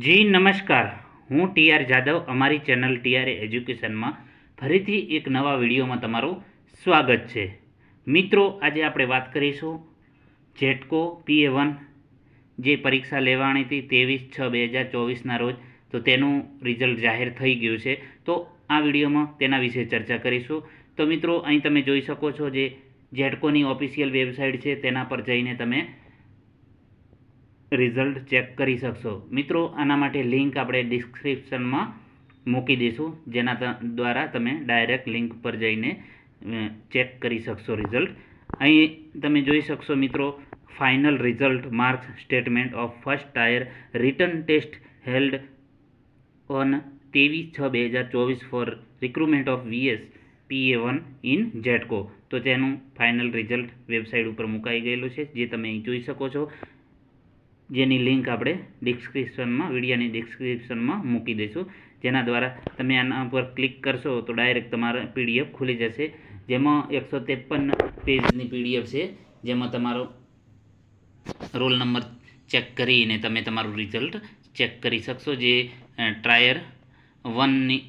જી, નમસ્કાર. હું T R Jadav, અમારી ચેનલ ટીઆર એજ્યુકેશનમાં ફરીથી એક નવા વિડીયોમાં તમારું સ્વાગત છે. મિત્રો, આજે આપણે વાત કરીશું જેટકો પીએ વન, જે પરીક્ષા લેવાની હતી ત્રેવીસ છ બે હજાર ચોવીસના રોજ, તો તેનું રિઝલ્ટ જાહેર થઈ ગયું છે. તો આ વિડીયોમાં તેના વિશે ચર્ચા કરીશું. તો મિત્રો, અહીં તમે જોઈ શકો છો જે જેટકોની ઓફિશિયલ વેબસાઇટ છે, તેના પર જઈને તમે રિઝલ્ટ ચેક કરી શકશો. મિત્રો, આના માટે લિંક આપણે ડિસ્ક્રિપ્શનમાં મૂકી દઈશું, જેના દ્વારા તમે ડાયરેક્ટ લિંક પર જઈને ચેક કરી શકશો રિઝલ્ટ. અહીં તમે જોઈ શકશો મિત્રો, final result marks statement of first tier return test held on ત્રેવીસ છ બે હજાર ચોવીસ for recruitment of VS PA one in GETCO તો તેનું ફાઇનલ રિઝલ્ટ વેબસાઇટ ઉપર મુકાઈ ગયેલું છે, જે તમે અહીં જોઈ શકો છો. જેની લિંક આપણે ડિસ્ક્રિપ્શનમાં વિડીયોની ડિસ્ક્રિપ્શનમાં મૂકી દઈશું. જેના દ્વારા તમે આના પર ક્લિક કરશો તો ડાયરેક્ટ તમારા પીડીએફ ખુલી જશે. જેમાં એકસો ત્રેપન પેજની પીડીએફ છે. જેમાં તમારો રોલ નંબર ચેક કરીને તમે તમારું રિઝલ્ટ ચેક કરી શકશો. જે ટ્રાયર વનની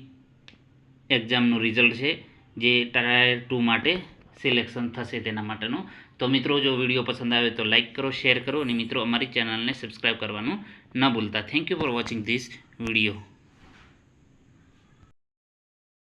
એક્ઝામનું રિઝલ્ટ છે. જે ટ્રાયર ટુ માટે સિલેક્શન થશે તેના માટેનું. તો મિત્રો, જો વીડિયો પસંદ આવે તો લાઇક કરો, શેર કરો અને મિત્રો, અમારી ચેનલને સબસ્ક્રાઈબ કરવાનું ન ભૂલતા. Thank you for watching this video